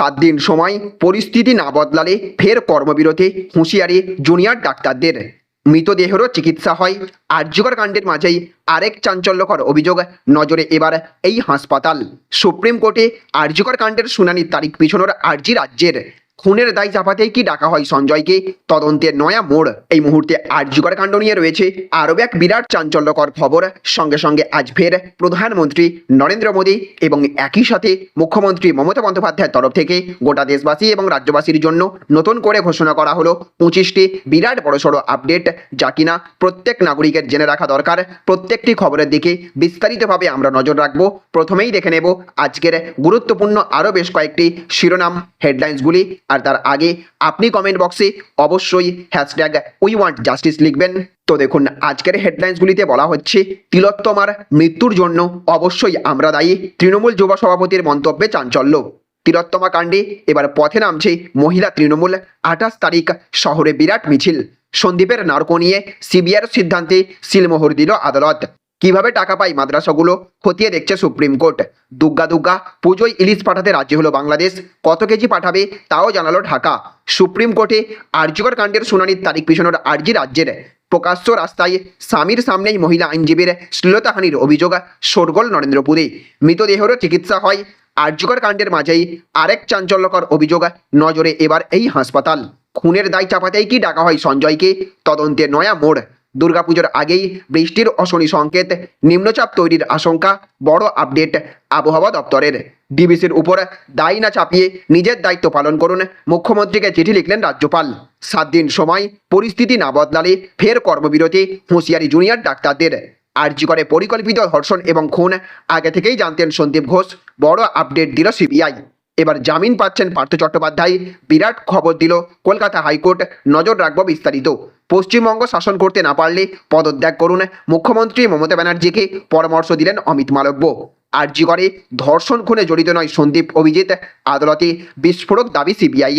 সাত দিন সময় পরিস্থিতি না বদলালে ফের কর্মবিরতি, হুঁশিয়ারি জুনিয়র ডাক্তারদের। মৃতদেহেরও চিকিৎসা হয়। আর্যকর কাণ্ডের মাঝেই আরেক চাঞ্চল্যকর অভিযোগ নজরে এবার এই হাসপাতাল। সুপ্রিম কোর্টে আর্যকর কাণ্ডের শুনানির তারিখ পিছনোর আর্জি রাজ্যের। খুনের দায় চাপাতেই কি ডাকা হয় সঞ্জয়কে? তদন্তের নয়া মোড়। এই মুহূর্তে আর্যকর কাণ্ড নিয়ে রয়েছে আরও এক বিরাট চাঞ্চল্যকর খবর। সঙ্গে সঙ্গে আজ ফের প্রধানমন্ত্রী নরেন্দ্র মোদী এবং একই সাথে মুখ্যমন্ত্রী মমতা বন্দ্যোপাধ্যায়ের তরফ থেকে গোটা দেশবাসী এবং রাজ্যবাসীর জন্য নতুন করে ঘোষণা করা হলো পঁচিশটি বিরাট বড়সড় আপডেট যা কিনা প্রত্যেক নাগরিকের জেনে রাখা দরকার। প্রত্যেকটি খবরের দিকে বিস্তারিতভাবে আমরা নজর রাখব। প্রথমেই দেখে নেব আজকের গুরুত্বপূর্ণ আরও বেশ কয়েকটি শিরোনাম। হেডলাইন্সগুলি আর তার আগে আপনি কমেন্ট বক্সে অবশ্যই হ্যাশট্যাগ উই ওয়ান্ট জাস্টিস লিখবেন। তো দেখুন, আজকের হেডলাইন্সগুলিতে বলা হচ্ছে, তিলোত্তমার মৃত্যুর জন্য অবশ্যই আমরা দায়ী তৃণমূল যুব সভাপতির মন্তব্যে চাঞ্চল্য। তিলোত্তমা কাণ্ডে এবার পথে নামছে মহিলা তৃণমূল, আঠাশ তারিখ শহরে বিরাট মিছিল। সন্দীপের নার্কো নিয়ে সিবিআর সিদ্ধান্তে সিলমোহর দিল আদালত। কীভাবে টাকা পায় মাদ্রাসাগুলো খতিয়ে দেখছে সুপ্রিম কোর্ট। দুগ্গা দুগ্গা, পুজোয় ইলিশ পাঠাতে রাজি হলো বাংলাদেশ। কত কেজি পাঠাবে? তাও জানালো ঢাকা। সুপ্রিম কোর্টে আর্যকর কাণ্ডের শুনানির তারিখ পিছনের আর্জি রাজ্যের। প্রকাশ্য রাস্তায় স্বামীর সামনেই মহিলা আইনজীবীর শ্লীলতাহানির অভিযোগ শোরগোল নরেন্দ্রপুরে মৃতদেহেরও চিকিৎসা হয়। আর্যকর কাণ্ডের মাঝেই আরেক চাঞ্চল্যকর অভিযোগ নজরে এবার এই হাসপাতাল। খুনের দায় চাপাতেই কি ডাকা হয় সঞ্জয়কে? তদন্তে নয়া মোড়। দুর্গাপুজোর আগেই বৃষ্টির অশনি সংকেত, নিম্নচাপ তৈরির আশঙ্কা, বড় আপডেট আবহাওয়া দপ্তরের। ডিবিসির উপর দায়ী না চাপিয়ে নিজের দায়িত্ব পালন করুন, মুখ্যমন্ত্রীকে চিঠি লিখলেন রাজ্যপাল। সাত দিন সময়, পরিস্থিতি না বদলালে ফের কর্মবিরতি, হুঁশিয়ারি জুনিয়র ডাক্তারদের। আর্জি করে পরিকল্পিত ধর্ষণ এবং খুন, আগে থেকেই জানতেন সন্দীপ ঘোষ, বড় আপডেট দিল সিবিআই। এবার জামিন পাচ্ছেন পার্থ চট্টোপাধ্যায়। বিরাট খবর দিল, কলকাতা হাইকোর্ট নজর রাখব বিস্তারিত। পশ্চিমবঙ্গ শাসন করতে না পারলে পদত্যাগ করুন মুখ্যমন্ত্রী মমতা ব্যানার্জিকে, পরামর্শ দিলেন অমিত মালব্য। আর্জি করে ধর্ষণ খুনে জড়িত নয় সন্দীপ অভিজিৎ, আদালতে বিস্ফোরক দাবি সিবিআই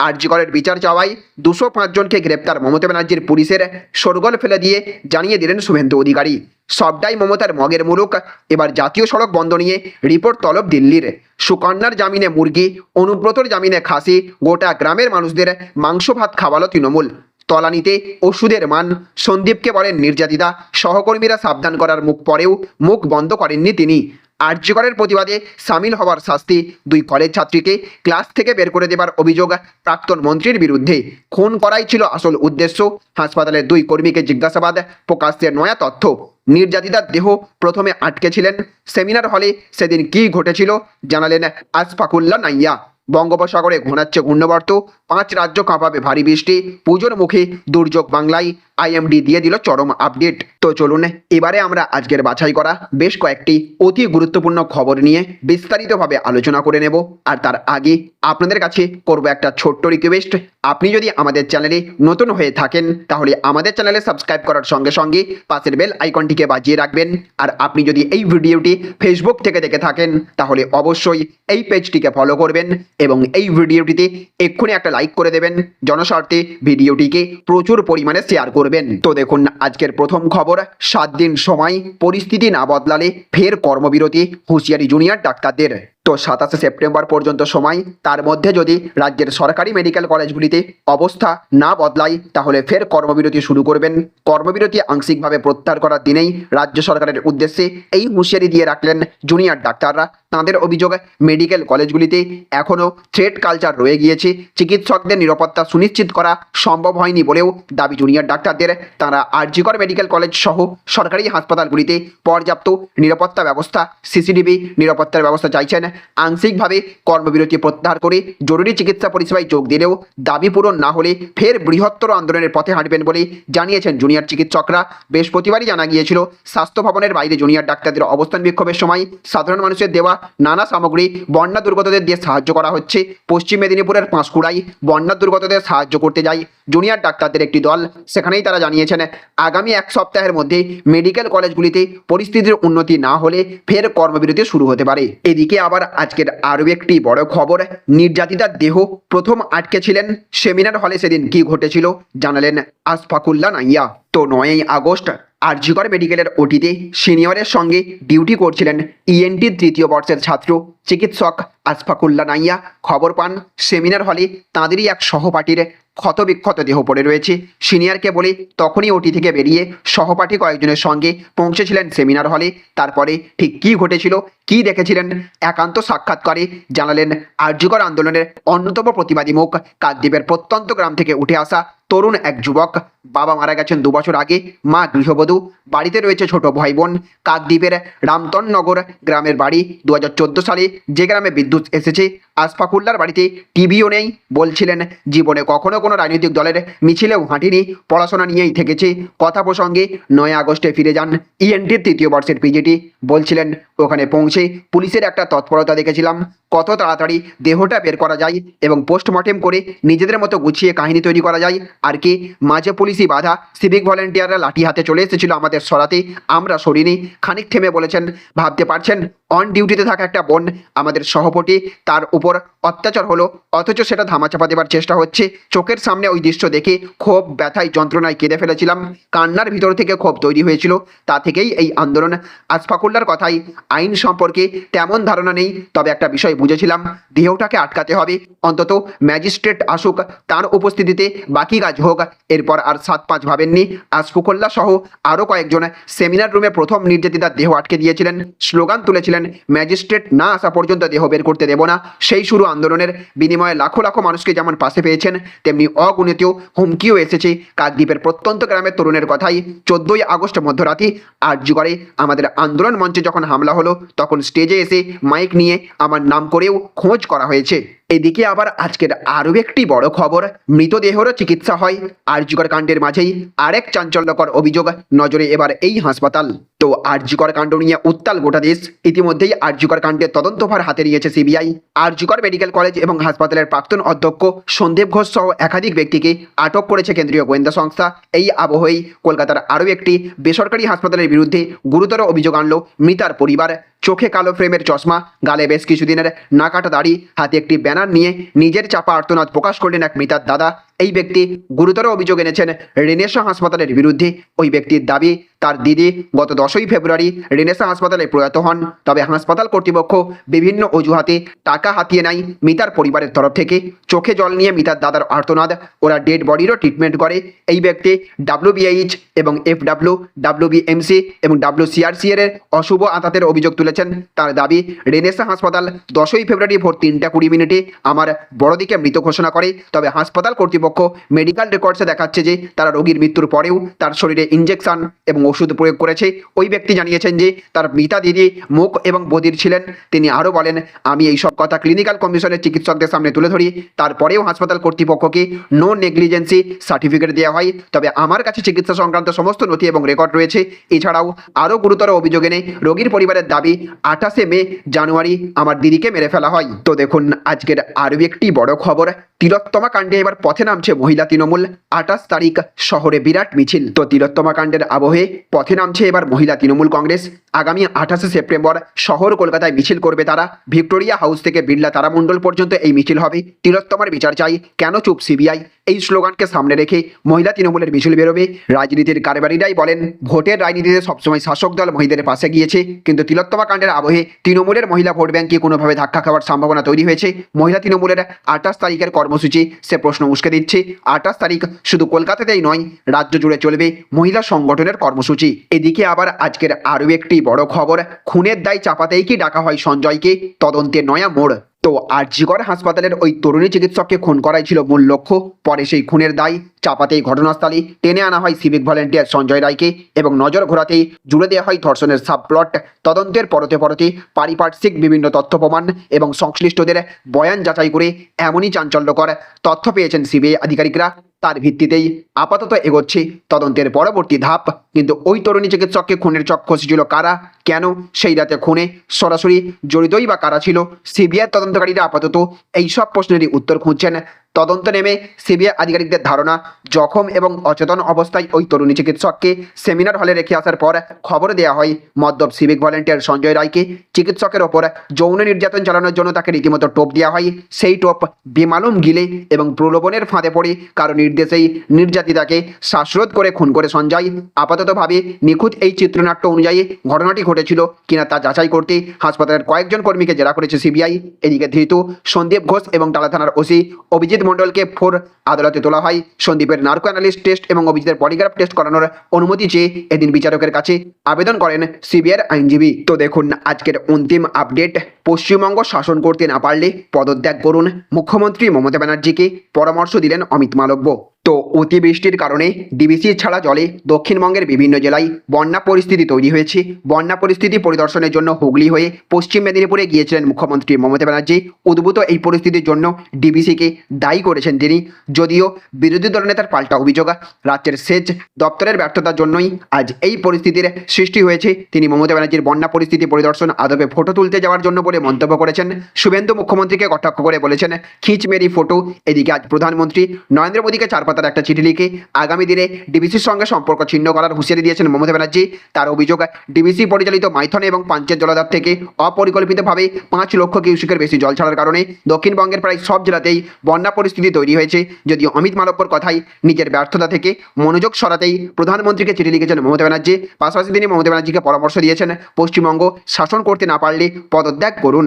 এর আর্যিকরের বিচার চাওয়ায় দুশো পাঁচজনকে গ্রেপ্তার। মমতা ব্যানার্জির পুলিশের সরগোল ফেলে দিয়ে জানিয়ে দিলেন শুভেন্দু অধিকারী। সবটাই মমতার মগের মুলুক। এবার জাতীয় সড়ক বন্ধ নিয়ে রিপোর্ট তলব দিল্লির। সুকন্যার জামিনে মুরগি, অনুব্রতর জামিনে খাসি, গোটা গ্রামের মানুষদের মাংস, ভাত খাওয়ালো তৃণমূল। তলানিতে ওষুধের মান, সন্দীপকে বলেন নির্যাতিতা। সহকর্মীরা সাবধান করার মুখ পরেও মুখ বন্ধ করেননি তিনি। আর্যকরের প্রতিবাদে সামিল হওয়ার শাস্তি দুই কলেজ ছাত্রীকে ক্লাস থেকে বের করে দেবার অভিযোগ প্রাক্তন মন্ত্রীর বিরুদ্ধে। খুন করাই ছিল আসল উদ্দেশ্য। হাসপাতালের দুই কর্মীকে জিজ্ঞাসাবাদ, প্রকাশ্যে নয়া তথ্য। নির্যাতিতার দেহ প্রথমে আটকে ছিলেন। সেমিনার হলে সেদিন কী ঘটেছিল জানালেন আসফাকুল্লা নাইয়া। বঙ্গোপসাগরে ঘনাচ্ছে ঘূর্ণবর্ত। পাঁচ রাজ্য কাঁপাবে ভারী বৃষ্টি। পুজোর মুখে দুর্যোগ বাংলায়। আইএমডি দিয়ে দিল চরম আপডেট তো চলুন, এবারে আমরা আজকের বাছাই করা বেশ কয়েকটি অতি গুরুত্বপূর্ণ খবর নিয়ে বিস্তারিতভাবে আলোচনা করে নেব। আর তার আগে আপনাদের কাছে করব একটা ছোট্ট রিকোয়েস্ট আপনি যদি আমাদের চ্যানেলে নতুন হয়ে থাকেন, তাহলে আমাদের চ্যানেলে সাবস্ক্রাইব করার সঙ্গে সঙ্গে পাশের বেল আইকনটিকে বাজিয়ে রাখবেন। আর আপনি যদি এই ভিডিওটি ফেসবুক থেকে দেখে থাকেন, তাহলে অবশ্যই এই পেজটিকে ফলো করবেন এবং এই ভিডিওটিতে এক্ষুনি একটা লাইক করে দেবেন। জনস্বার্থে ভিডিওটিকে প্রচুর পরিমাণে শেয়ার করবেন। তো দেখুন, আজকের প্রথম খবর, সাত দিন সময়, পরিস্থিতি না বদলালে ফের কর্মবিরতি, হুঁশিয়ারি জুনিয়র ডাক্তারদের। তো সাতাশে সেপ্টেম্বর পর্যন্ত সময়। তার মধ্যে যদি রাজ্যের সরকারি মেডিকেল কলেজগুলিতে অবস্থা না বদলায়, তাহলে ফের কর্মবিরতি শুরু করবেন। কর্মবিরতি আংশিকভাবে প্রত্যাহার করার দিনেই রাজ্য সরকারের উদ্দেশ্যে এই হুঁশিয়ারি দিয়ে রাখলেন জুনিয়র ডাক্তাররা। তাঁদের অভিযোগ, মেডিকেল কলেজগুলিতে এখনও থ্রেড কালচার রয়ে গিয়েছে। চিকিৎসকদের নিরাপত্তা সুনিশ্চিত করা সম্ভব হয়নি বলেও দাবি জুনিয়র ডাক্তারদের। তারা আরজিকর মেডিকেল কলেজ সহ সরকারি হাসপাতালগুলিতে পর্যাপ্ত নিরাপত্তা ব্যবস্থা, সিসিটিভি নিরাপত্তার ব্যবস্থা চাইছেন। আংশিকভাবে কর্মবিরতি প্রত্যাহার করে জরুরি চিকিৎসা পরিষেবায় যোগ দিলেও দাবি পূরণ না হলে ফের বৃহত্তর আন্দোলনের পথে হাঁটবেন বলে জানিয়েছেন জুনিয়র চিকিৎসকরা। বৃহস্পতিবারই জানা গিয়েছিল, স্বাস্থ্য ভবনের বাইরে জুনিয়র ডাক্তারদের অবস্থান বিক্ষোভের সময় সাধারণ মানুষের দেওয়া নানা সামগ্রী বন্যা দুর্গতদের দিয়ে সাহায্য করা হচ্ছে। পশ্চিম মেদিনীপুরের পাঁশকুড়ায় বন্যা দুর্গতদের সাহায্য করতে যায় জুনিয়র ডাক্তারদের একটি দল। সেখানেই তারা জানিয়েছেন, আগামী এক সপ্তাহের মধ্যে মেডিকেল কলেজগুলিতে পরিস্থিতির উন্নতি না হলে ফের কর্মবিরতি শুরু হতে পারে। এদিকে আবার আজকের আরও একটি বড় খবর, নির্যাতিতার দেহ প্রথম আটকে ছিলেন সেমিনার হলে সেদিন কি ঘটেছিল জানালেন আসফাকুল্লা নাইয়া। তো নয়ই আগস্ট, আরজিকর মেডিকেলের ওটিতে সিনিয়রের সঙ্গে ডিউটি করছিলেন ইএনটি তৃতীয় বর্ষের ছাত্র চিকিৎসক আসফাকুল্লা নাইয়া। খবর পান, সেমিনার হলে তাঁদেরই এক সহপাঠীর ক্ষতবিক্ষত দেহ পড়ে রয়েছে। সিনিয়রকে বলে তখনই ওটি থেকে বেরিয়ে সহপাঠী কয়েকজনের সঙ্গে পৌঁছেছিলেন সেমিনার হলে। তারপরে ঠিক কী ঘটেছিল, কী দেখেছিলেন, একান্ত সাক্ষাৎকারে জানালেন আর্যকর আন্দোলনের অন্যতম প্রতিবাদী মুখ কাকদ্বীপের প্রত্যন্ত গ্রাম থেকে উঠে আসা তরুণ এক যুবক। বাবা মারা গেছেন দু বছর আগে, মা গৃহবধূ। বাড়িতে রয়েছে ছোট ভাই বোন। কাকদ্বীপের রামতননগর গ্রামের বাড়ি। দু হাজার চোদ্দ সালে যে গ্রামে বিদ্যুৎ এসেছে আসফাকুল্লার বাড়িতে টিভিও নেই, বলছিলেন, জীবনে কখনো কোনো রাজনৈতিক দলের মিছিলেও হাঁটিনি, পড়াশোনা নিয়েই থেকেছি। কথা প্রসঙ্গে নয় আগস্টে ফিরে যান ইএনটির তৃতীয় বর্ষের পিজিটি বলছিলেন, ওখানে পৌঁছে পুলিশের একটা তৎপরতা দেখেছিলাম। কত তাড়াতাড়ি দেহটা বের করা যায় এবং পোস্টমর্টেম করে নিজেদের মতো গুছিয়ে কাহিনী তৈরি করা যায়। আর কি, মাঝে পুলিশি বাধা সিভিক ভলেন্টিয়াররা লাঠি হাতে চলে এসেছিল আমাদের সরাতে, আমরা সরিনি। খানিক থেমে বলেছেন, ভাবতে পারছেন অন ডিউটিতে থাকা একটা বোন আমাদের সহপতি, তার উপর অত্যাচার হলো, অথচ সেটা ধামাচাপা দেবার চেষ্টা হচ্ছে। চোখের সামনে ওই দৃশ্য দেখে ক্ষোভ ব্যথায়, যন্ত্রণায় কেঁদে ফেলেছিলাম। কান্নার ভিতর থেকে ক্ষোভ তৈরি হয়েছিল, তা থেকেই এই আন্দোলন। আসফাকুল্লার কথাই আইন সম্পর্কে তেমন ধারণা নেই, তবে একটা বিষয় বুঝেছিলাম, দেহটাকে আটকাতে হবে। অন্তত ম্যাজিস্ট্রেট আসুক, তার উপস্থিতিতে বাকি কাজ হোক। এরপর আর সাত পাঁচ ভাবেননি। আসফুকল্লা সহ আরও কয়েকজন সেমিনার রুমে প্রথম নির্যাতিতার দেহ আটকে দিয়েছিলেন। স্লোগান তুলেছিলেন, ম্যাজিস্ট্রেট না আসা পর্যন্ত দেহ বের করতে দেব না। সেই শুরু আন্দোলনের বিনিময়ে লাখো লাখো মানুষকে যেমন পাশে পেয়েছেন, তেমনি অগণিত হুমকিও এসেছে। কাকদ্বীপের প্রত্যন্ত গ্রামের তরুণের কথাই চোদ্দই আগস্ট মধ্যরাতে আর্যগড়ে আমাদের আন্দোলন মঞ্চে যখন হামলা হলো, তখন স্টেজে এসে মাইক নিয়ে আমার নাম করেও খোঁজ করা হয়েছে এদিকে আবার আজকের আরও একটি বড় খবর মৃতদেহেরও চিকিৎসা হয় আর্যকর কাণ্ডের মাঝেই। আরেক চাঞ্চল্যকর অভিযোগ, নজরে এবার এই হাসপাতাল। তো আর্যকর কাণ্ড নিয়ে উত্তাল গোটা দেশ। ইতিমধ্যেই আর্যকর কাণ্ডের তদন্তভার হাতে নিয়েছে সিবিআই। আর্যকর মেডিকেল কলেজ এবং হাসপাতালের প্রাক্তন অধ্যক্ষ সন্দীপ ঘোষ সহ একাধিক ব্যক্তিকে আটক করেছে কেন্দ্রীয় গোয়েন্দা সংস্থা। এই আবহেই কলকাতার আরও একটি বেসরকারি হাসপাতালের বিরুদ্ধে গুরুতর অভিযোগ আনলো মৃতার পরিবার। চোখে কালো ফ্রেমের চশমা, গালে বেশ কিছুদিনের নাকাটা দাড়ি, হাতে একটি ব্যানার নিয়ে নিজের চাপা আর্তনাদ প্রকাশ করলেন এক মৃতার দাদা। এই ব্যক্তি গুরুতর অভিযোগ এনেছেন রেনেশা হাসপাতালের বিরুদ্ধে। ওই ব্যক্তির দাবি তার দিদি গত দশই ফেব্রুয়ারি রেনেসা হাসপাতালে প্রয়াত হন। তবে হাসপাতাল কর্তৃপক্ষ বিভিন্ন অজুহাতে টাকা হাতিয়ে নেয় মিতার পরিবারের তরফ থেকে। চোখে জল নিয়ে মিতার দাদার আর্তনাদ। ওরা ডেড বডিরও ট্রিটমেন্ট করে। এই ব্যক্তি ডাব্লিউবিএইচ এবং এফডাব্লিউ ডাব্লিউবিএমসি এবং ডাব্লিউসিআরসি এর অশুভ আতাতের অভিযোগ তুলেছেন। তার দাবি রেনেসা হাসপাতাল দশই ফেব্রুয়ারি ভোর তিনটা কুড়ি মিনিটে আমার বড়দিকে মৃত ঘোষণা করে। তবে হাসপাতাল কর্তৃপক্ষ মেডিকেল রেকর্ডসে দেখাচ্ছে যে তারা রোগীর মৃত্যুর পরেও তার শরীরে ইঞ্জেকশন এবং ওষুধ প্রয়োগ করেছে। ওই ব্যক্তি জানিয়েছেন যে, তার মিতা দিদি মুখ এবং বদির ছিলেন। তিনি আরও বলেন, আমি এই সব কথা ক্লিনিক্যাল কমিশনের চিকিৎসকদের সামনে তুলে ধরি। তারপরেও হাসপাতাল কর্তৃপক্ষকে নো নেগলিজেন্সি সার্টিফিকেট দেওয়া হয়। তবে আমার কাছে চিকিৎসা সংক্রান্ত সমস্ত নথি এবং রেকর্ড রয়েছে। এছাড়াও আরও গুরুতর অভিযোগ এনে রোগীর পরিবারের দাবি, আঠাশে মে, জানুয়ারি আমার দিদিকে মেরে ফেলা হয়। তো দেখুন, আজকের আরও একটি বড় খবর। তিলোত্তমা কাণ্ডে এবার পথে নামছে মহিলা তৃণমূল। আঠাশ তারিখ শহরে বিরাট মিছিল। তো তিলোত্তমা কাণ্ডের আবহে পথে নামছে এবার মহিলা তৃণমূল কংগ্রেস। আগামী আঠাশে সেপ্টেম্বর শহর কলকাতায় মিছিল করবে তারা। ভিক্টোরিয়া হাউস থেকে বিড়লা তারামণ্ডল পর্যন্ত এই মিছিল হবে। তিলোত্তমার বিচার চাই, কেন চুপ সিবিআই? এই স্লোগানকে সামনে রেখে মহিলা তৃণমূলের মিছিল বেরোবে। রাজনীতির কারবারিরাই বলেন, ভোটের রাজনীতিতে সবসময় শাসক দল মহিলাদের পাশে গিয়েছে। কিন্তু তিলোত্তমা কাণ্ডের আবহে তৃণমূলের মহিলা ভোট ব্যাংকে কোনোভাবে ধাক্কা খাওয়ার সম্ভাবনা তৈরি হয়েছে? মহিলা তৃণমূলের আঠাশ তারিখের কর্মসূচি সে প্রশ্ন উস্কে দিচ্ছে। আঠাশ তারিখ শুধু কলকাতাতেই নয়, রাজ্য জুড়ে চলবে মহিলা সংগঠনের কর্মসূচি। এদিকে আবার আজকের আরও একটি বড় খবর, খুনের দায় চাপাতেই কি ডাকা হয় সঞ্জয়কে? তদন্তে নয়া মোড়। তো আরজিগড় হাসপাতালের ওই তরুণী চিকিৎসককে খুন করাই ছিল মূল লক্ষ্য। পরে সেই খুনের দায় চাপাতেই ঘটনাস্থলে টেনে আনা হয় সিভিক ভলেন্টিয়ার সঞ্জয় রায়কে এবং নজর ঘোরাতেই জুড়ে দেওয়া হয় ধর্ষণের সাবপ্লট। তদন্তের পরতে পরতে পারিপার্শ্বিক বিভিন্ন তথ্য প্রমাণ এবং সংশ্লিষ্টদের বয়ান যাচাই করে এমনই চাঞ্চল্যকর তথ্য পেয়েছেন সিবিআই আধিকারিকরা। তার ভিত্তিতেই আপাতত এগোচ্ছে। তদন্তের পরবর্তী ধাপ, কিন্তু ওই তরুণী চিকিৎসককে খুনের চক খসেছিল কারা? কেন? সেই রাতে খুনে সরাসরি জড়িতই বা কারা ছিল? সিবিআই তদন্তকারীরা আপাতত এই সব প্রশ্নেরই উত্তর খুঁজছেন তদন্ত নেমে সিবিআই আধিকারিকদের ধারণা, জখম এবং অচেতন অবস্থায় ওই তরুণী চিকিৎসককে সেমিনার হলে রেখে আসার পর খবর দেওয়া হয়, মদ্যপ সিভিক ভলেন্টিয়ার সঞ্জয় রায়কে চিকিৎসকের ওপর যৌন নির্যাতন চালানোর জন্য তাকে রীতিমতো টোপ দেওয়া হয়। সেই টোপ বেমালুম গিলে এবং প্রলোভনের ফাঁদে পড়ে কারও নির্দেশেই নির্যাতিতাকে শ্বাসরোধ করে খুন করে সঞ্জয়। আপাততভাবে নিখুঁত এই চিত্রনাট্য অনুযায়ী ঘটনাটি ঘটেছিল কিনা তা যাচাই করতে হাসপাতালের কয়েকজন কর্মীকে জেরা করেছে সিবিআই। এদিকে ধৃত সন্দীপ ঘোষ এবং টালা থানার ওসি অভিজিৎ মণ্ডলকে ফোর আদালতে তোলা হয়। সন্দীপের নার্কো অ্যানালিস্ট টেস্ট এবং অভিজিতের পলিগ্রাফ টেস্ট করানোর অনুমতি চেয়ে এদিন বিচারকের কাছে আবেদন করেন সিবিআইয়ের আইনজীবী। তো দেখুন, আজকের অন্তিম আপডেট পশ্চিমবঙ্গ শাসন করতে না পারলে পদত্যাগ করুন। মুখ্যমন্ত্রী মমতা ব্যানার্জিকে পরামর্শ দিলেন অমিত মালব্য। তো অতিবৃষ্টির কারণে ডিবিসি ছাড়া জলে দক্ষিণবঙ্গের বিভিন্ন জেলায় বন্যা পরিস্থিতি তৈরি হয়েছে। বন্যা পরিস্থিতি পরিদর্শনের জন্য হুগলি হয়ে পশ্চিম মেদিনীপুরে গিয়েছিলেন মুখ্যমন্ত্রী মমতা ব্যানার্জি। উদ্ভূত এই পরিস্থিতির জন্য ডিবিসিকে দায়ী করেছেন তিনি। যদিও বিরোধী দলনেতার পাল্টা অভিযোগ, রাজ্যের সেচ দপ্তরের ব্যর্থতার জন্যই আজ এই পরিস্থিতির সৃষ্টি হয়েছে। তিনি মমতা ব্যানার্জির বন্যা পরিস্থিতি পরিদর্শন আদবে ফটো তুলতে যাওয়ার জন্য বলে মন্তব্য করেছেন। শুভেন্দু মুখ্যমন্ত্রীকে কটাক্ষ করে বলেছেন খিঁচ মেরি ফটো। এদিকে আজ প্রধানমন্ত্রী নরেন্দ্র মোদীকে চার পাতার একটা চিঠি লিখে আগামী দিনে ডিবিসির সঙ্গে সম্পর্ক ছিন্ন করার হুঁশিয়ারি দিয়েছেন মমতা ব্যানার্জি। তার অভিযোগ, ডিবিসি পরিচালিত মাইথন এবং পাঞ্চের জলাধার থেকে অপরিকল্পিতভাবে পাঁচ লক্ষ কিউসিকের বেশি জল ছাড়ার কারণে দক্ষিণবঙ্গের প্রায় সব জেলাতেই বন্যা পরিস্থিতি তৈরি হয়েছে। যদিও অমিত মালব্যর কথাই নিজের ব্যর্থতা থেকে মনোযোগ সরাতেই প্রধানমন্ত্রীকে চিঠি লিখেছেন মমতা ব্যানার্জি। পাশাপাশি তিনি মমতা ব্যানার্জিকে পরামর্শ দিয়েছেন, পশ্চিমবঙ্গ শাসন করতে না পারলে পদত্যাগ করুন।